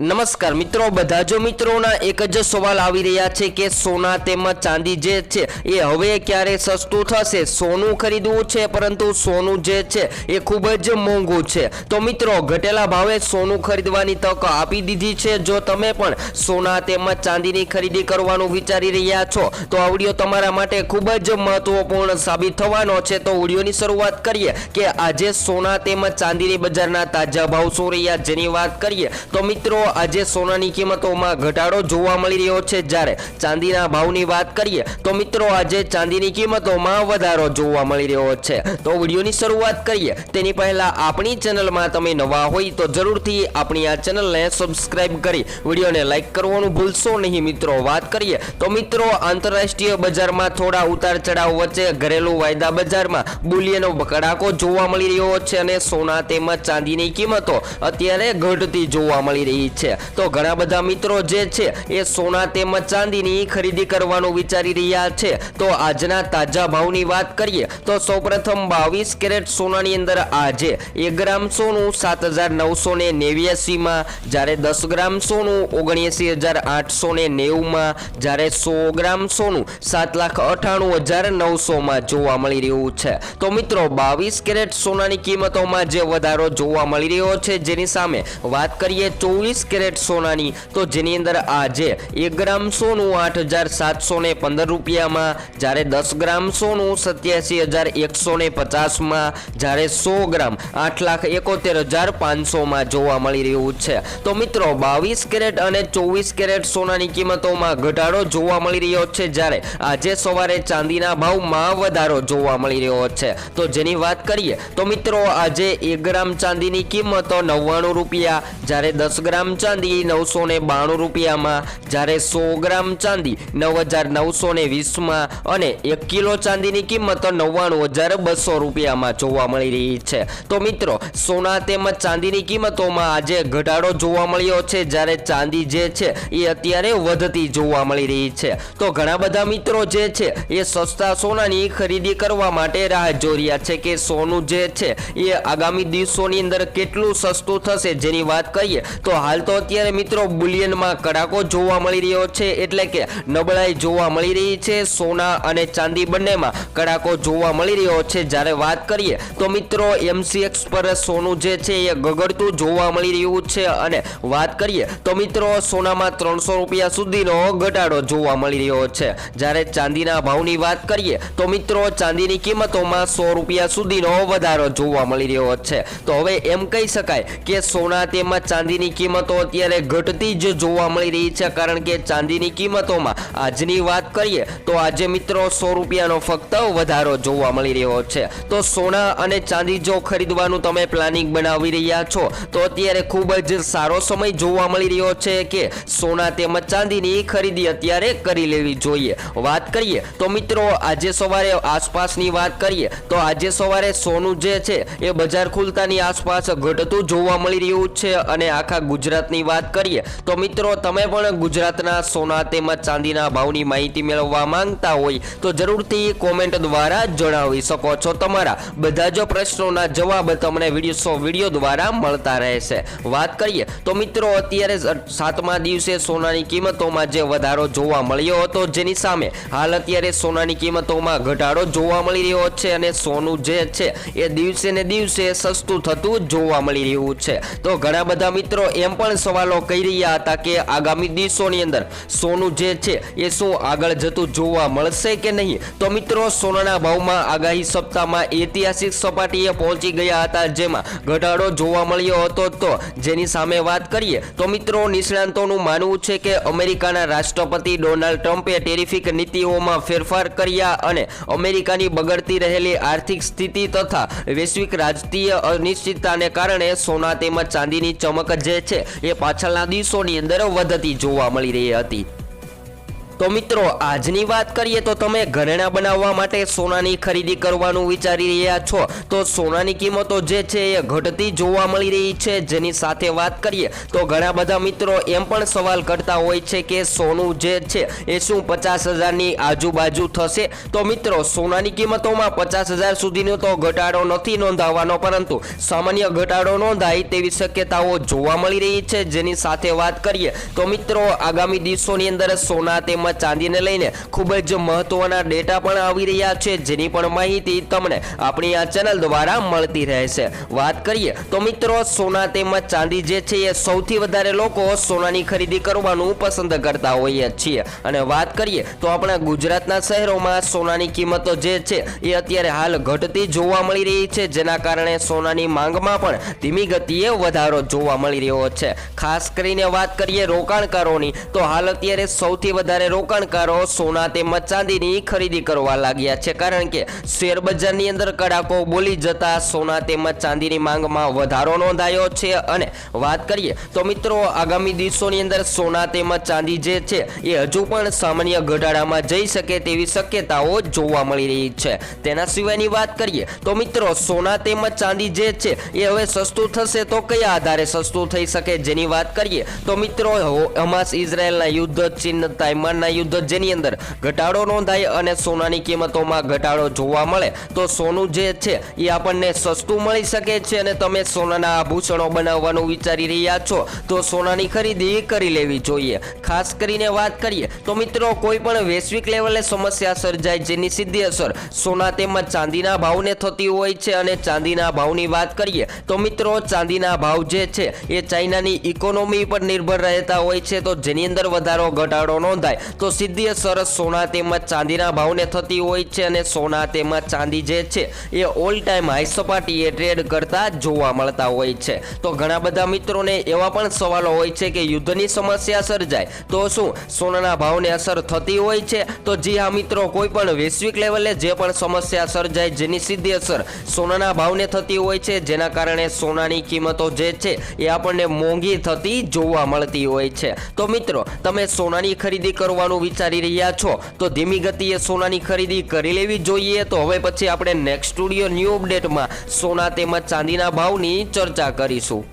નમસ્કાર મિત્રો, બધા જો મિત્રોના એક જ સવાલ આવી રહ્યા છે કે સોના તેમજ ચાંદી જે છે, એ હવે ક્યારે સસ્તું થશે? સોનું ખરીદવું છે, પરંતુ સોનું જે છે, એ ખૂબ જ મોંઘું છે. તો મિત્રો, ઘટેલા ભાવે સોનું ખરીદવાની તક આપી દીધી છે. જો તમે પણ સોના તેમજ ચાંદીની ખરીદી કરવાનું વિચારી રહ્યા છો, તો આ વીડિયો તમારા માટે ખૂબ જ મહત્વપૂર્ણ સાબિત થવાનો છે. તો વિડીયોની શરૂઆત કરીએ કે આજે સોના તેમજ ચાંદીની બજારના તાજા ભાવ શું રહ્યા, જેની વાત કરીએ, તો મિત્રો આજે સોનાની કિંમતોમાં ઘટાડો જોવા મળી રહ્યો છે. જ્યારે ચાંદીના ભાવની વાત કરીએ, તો મિત્રો આજે ચાંદીની કિંમતોમાં વધારો જોવા મળી રહ્યો છે. તો વિડીયોની શરૂઆત કરીએ. તેની પહેલા આપણી ચેનલમાં તમે નવા હોય તો જરૂરથી આપણી આ ચેનલને સબસ્ક્રાઇબ કરી વિડીયોને લાઈક કરવાનું ભૂલશો નહીં. મિત્રો, વાત કરીએ, તો મિત્રો, આંતરરાષ્ટ્રીય બજારમાં થોડા ઉતાર ચઢાવ વચ્ચે ઘરેલું વાયદા બજારમાં બુલિયનો કડાકો જોવા મળી રહ્યો છે અને સોના તેમજ ચાંદીની કિંમતો અત્યારે ઘટતી જોવા મળી રહી છે. તો ઘણા બધા મિત્રો જે છે, એ સોના તેમજ ચાંદીની ખરીદી કરવાનું વિચારી રહ્યા છે. તો આજના તાજા ભાવની વાત કરીએ, તો સૌપ્રથમ બાવીસ કેરેટ સોનાની અંદર આજે એક ગ્રામ સોનું સાત હજાર નવસો ને નેવ્યાસીમાં, જ્યારે દસ ગ્રામ સોનું ઓગણએંસી હજાર આઠસો ને નેવુંમાં જ્યારે સો ગ્રામ સોનું સાત લાખ અઠાણું હજાર નવસોમાં જોવા મળી રહ્યું છે. તો મિત્રો, બાવીસ કેરેટ સોનાની કિંમતોમાં જે વધારો જોવા મળી રહ્યો છે, જેની સામે વાત કરીએ ચોવીસ કેરેટ સોનાની. તો જેની અંદર આજે એક ગ્રામ સોનું આઠ હજાર સાતસો ને પંદર રૂપિયામાં, જ્યારે દસ ગ્રામ સોનું સત્યાસી હજાર એકસો ને પચાસમાં જ્યારે સો ગ્રામ આઠ લાખ એકોતેર હજાર પાંચસોમાં જોવા મળી રહ્યું છે. તો મિત્રો, બાવીસ કેરેટ અને ચોવીસ કેરેટ સોનાની કિંમતોમાં ઘટાડો જોવા મળી રહ્યો છે, જ્યારે આજે સવારે ચાંદીના ભાવમાં વધારો જોવા મળી રહ્યો છે. તો જેની વાત કરીએ, તો મિત્રો, આજે એક ગ્રામ ચાંદીની કિંમત નવ્વાણું રૂપિયા, જ્યારે દસ ગ્રામ ચાંદી નવસો ને બાણું રૂપિયામાં, જ્યારે સો ગ્રામ ચાંદી નવ હજાર નવસો ને વીસમાં અને એક કિલો ચાંદીની કિંમત નવ્વાણું હજાર બસો રૂપિયામાં જોવા મળી રહી છે. તો મિત્રો, સોના તેમજ ચાંદીની કિંમતોમાં આજે ઘટાડો જોવા મળ્યો છે, જ્યારે ચાંદી જે છે, એ અત્યારે વધતી જોવા મળી રહી છે. તો ઘણા બધા મિત્રો જે છે, એ સસ્તા સોનાની ખરીદી કરવા માટે રાહ જોઈ રહ્યા છે કે સોનું જે છે, એ આગામી દિવસોની અંદર કેટલું સસ્તું થશે જેની વાત કરીએ, તો હાલ તો અત્યારે મિત્રો બુલિયનમાં કડાકો જોવા મળી રહ્યો છે, એટલે કે નબળાઈ જોવા મળી રહી છે. સોના અને ચાંદી બંનેમાં કડાકો જોવા મળી રહ્યો છે. જ્યારે વાત કરીએ તો મિત્રો એમસીએક્સ પર સોનું જે છે એ ગગડતું જોવા મળી રહ્યું છે. અને વાત કરીએ તો મિત્રો સોનામાં ત્રણસો રૂપિયા સુધીનો ઘટાડો જોવા મળી રહ્યો છે. જ્યારે ચાંદીના ભાવની વાત કરીએ તો મિત્રો ચાંદીની કિંમતોમાં સો રૂપિયા સુધીનો વધારો જોવા મળી રહ્યો છે. તો હવે એમ કહી શકાય કે સોના તેમજ ચાંદીની કિંમતો અત્યારે ઘટતી જ જોવા મળી રહી છે, કારણ કે ચાંદીની કિંમતોમાં આજની વાત કરીએ તો આજે મિત્રો સો રૂપિયાનો ફક્ત વધારો જોવા મળી રહ્યો છે. તો સોના અને ચાંદી જો ખરીદવાનું તમે પ્લાનિંગ બનાવી રહ્યા છો, તો અત્યારે ખૂબ જ સારો સમય જોવા મળી રહ્યો છે કે સોના તેમજ ચાંદીની ખરીદી અત્યારે કરી લેવી જોઈએ. વાત કરીએ તો મિત્રો આજે સવારે આસપાસની વાત કરીએ તો આજે સવારે સોનું જે છે, એ બજાર ખુલતાની આસપાસ ઘટતું જોવા મળી રહ્યું છે અને આખા ગુજરાતની વાત કરીએ, તો મિત્રો તમે પણ ગુજરાતના સોના તેમજ ચાંદીના ભાવની માહિતી મેળવવા માંગતા હોય, તો જરૂરથી કોમેન્ટ દ્વારા જણાવી શકો છો. તમારા બધા જ પ્રશ્નોના જવાબ તમને વીડિયો વીડિયો દ્વારા મળતા રહેશે. વાત કરીએ, તો મિત્રો અત્યારે સાતમા દિવસે સોનાની કિંમતોમાં જે વધારો જોવા મળ્યો હતો, જેની સામે હાલ અત્યારે સોનાની કિંમતોમાં ઘટાડો જોવા મળી રહ્યો છે અને સોનું જે છે, એ દિવસે ને દિવસે સસ્તું થતું જોવા મળી રહ્યું છે. તો ઘણા બધા મિત્રો એમ પણ સવાલો કહી રહ્યા હતા કે આગામી દિવસોની અંદર સોનું જે છે એ શું આગળ જતું જોવા મળશે કે નહીં? તો મિત્રો, સોનાના ભાવમાં આગાહી સપ્તાહમાં ઐતિહાસિક સપાટીએ પહોંચી ગયા હતા. જેમાં ઘટાડો જોવા મળ્યો હતો તો જેની સામે વાત કરીએ તો મિત્રો, નિષ્ણાંતોનું માનવું છે કે અમેરિકાના રાષ્ટ્રપતિ ડોનાલ્ડ ટ્રમ્પે ટેરિફિક નીતિઓમાં ફેરફાર કર્યા અને અમેરિકાની બગડતી રહેલી આર્થિક સ્થિતિ તથા વૈશ્વિક રાજકીય અનિશ્ચિતતાને કારણે સોના તેમજ ચાંદીની ચમક જે છે એ પાછળના દિવસોની અંદર વધતી જોવા મળી રહી હતી. તો મિત્રો, આજની વાત કરીએ તો તમે ઘરેણાં બનાવવા માટે સોનાની ખરીદી કરવાનું વિચારી રહ્યા છો. તો સોનાની કિંમતો જે છે એ ઘટતી જોવા મળી રહી છે. જેની સાથે વાત કરીએ તો ઘણા બધા મિત્રો એમ પણ સવાલ કરતા હોય છે કે સોનું જે છે એ શું પચાસ હજારની આજુબાજુ થશે? તો મિત્રો, સોનાની કિંમતોમાં પચાસ હજાર સુધીનો તો ઘટાડો નથી નોંધાવવાનો પરંતુ સામાન્ય ઘટાડો નોંધાય તેવી શક્યતાઓ જોવા મળી રહી છે. જેની સાથે વાત કરીએ તો મિત્રો, આગામી દિવસોની અંદર સોના તેમજ ચાંદીને લઈને ખૂબ જ મહત્વના ડેટા પણ આવી રહ્યા છે, જેની પણ માહિતી તમને આપણી આ ચેનલ દ્વારા મળતી રહેશે. વાત કરીએ તો મિત્રો, સોના તેમજ ચાંદી જે છે એ સૌથી વધારે લોકો સોનાની ખરીદી કરવાનું પસંદ કરતા હોઈએ છીએ. અને વાત કરીએ તો આપણા ગુજરાતના શહેરોમાં સોનાની કિંમતો જે છે એ અત્યારે હાલ ઘટતી જોવા મળી રહી છે, જેના કારણે સોનાની માંગમાં પણ ધીમી ગતિએ વધારો જોવા મળી રહ્યો છે. ખાસ કરીને વાત કરીએ રોકાણકારોની, તો હાલ અત્યારે સૌથી વધારે રોકાણકારો સોના તેમજ ચાંદીની ખરીદી કરવા લાગ્યા છે. કારણ કે શેર બજારની અંદર કડાકો બોલી જતા સોના તેમજ ચાંદીની માંગમાં વધારો નોંધાયો છે. અને વાત કરીએ તો મિત્રો, આગામી દિવસોની અંદર સોના તેમજ ચાંદી જે છે એ હજુ પણ સામાન્ય ઘટાડામાં જઈ શકે તેવી શક્યતાઓ જોવા મળી રહી છે. તેના સિવાયની વાત કરીએ તો મિત્રો, સોના તેમજ ચાંદી જે છે એ હવે સસ્તું થશે તો કયા આધારે સસ્તું થઈ શકે જેની વાત કરીએ તો મિત્રો હમાસ ઇઝરાયલના યુદ્ધ ચીન તાઇવાનના યુદ્ધ જેની અંદર ઘટાડો નોંધાય અને સોનાની કિંમતોમાં ઘટાડો જોવા મળે, તો સોનું જે છે એ આપણને સસ્તું મળી શકે છે અને તમે સોનાના આભૂષણો બનાવવાનું વિચારી રહ્યા છો, તો સોનાની ખરીદી કરી લેવી જોઈએ. ખાસ કરીને વાત કરીએ, તો મિત્રો કોઈ પણ વૈશ્વિક લેવલે સમસ્યા સર્જાય જેની સીધી અસર સોના તેમજ ચાંદીના ભાવને થતી હોય છે અને ચાંદીના ભાવની વાત કરીએ, તો મિત્રો ચાંદીના ભાવ જે છે એ ચાઇનાની ઇકોનોમી પર નિર્ભર રહેતા હોય છે, તો જેની અંદર વધારો ઘટાડો નોંધાય તો સીધી અસર સોના તેમજ ચાંદીના ભાવને થતી હોય છે અને સોના તેમજ ચાંદી જે છે એ ઓલ ટાઈમ હાઈ સપાટીએ ટ્રેડ કરતા જોવા મળતા હોય છે. તો ઘણા બધા મિત્રોને એવા પણ સવાલો હોય છે કે યુદ્ધની સમસ્યા સર્જાય તો શું સોનાના ભાવને અસર થતી હોય છે? તો જી હા મિત્રો, કોઈ પણ વૈશ્વિક લેવલે જે પણ સમસ્યા સર્જાય જેની સીધી અસર સોનાના ભાવને થતી હોય છે, જેના કારણે સોનાની કિંમતો જે છે એ આપણને મોંઘી થતી જોવા મળતી હોય છે. તો મિત્રો, તમે સોનાની ખરીદી કરવાનું વિચારી રહ્યા છો? તો ધીમી ગતિએ સોનાની ખરીદી કરી લેવી જોઈએ તો હવે પછી આપણે નેક્સ્ટ સ્ટુડિયો ન્યૂ અપડેટમાં સોના તેમજ ચાંદીના ભાવની ચર્ચા કરીશું.